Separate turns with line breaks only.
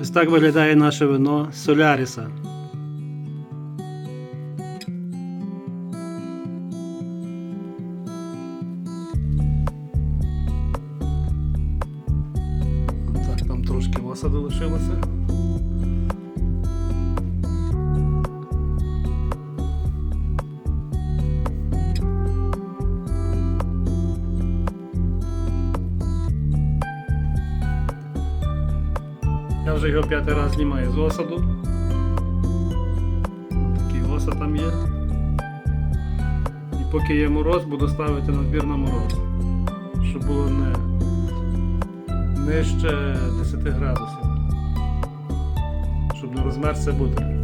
Ось так виглядає наше вино Соляріса. Так, там трошки васа лишилося. Я вже його п'ятий раз знімаю з осаду. Такий осад там є. І поки є мороз, буду ставити надбір на мороз. Щоб було не нижче 10 градусів. Щоб не розмерзся бутиль.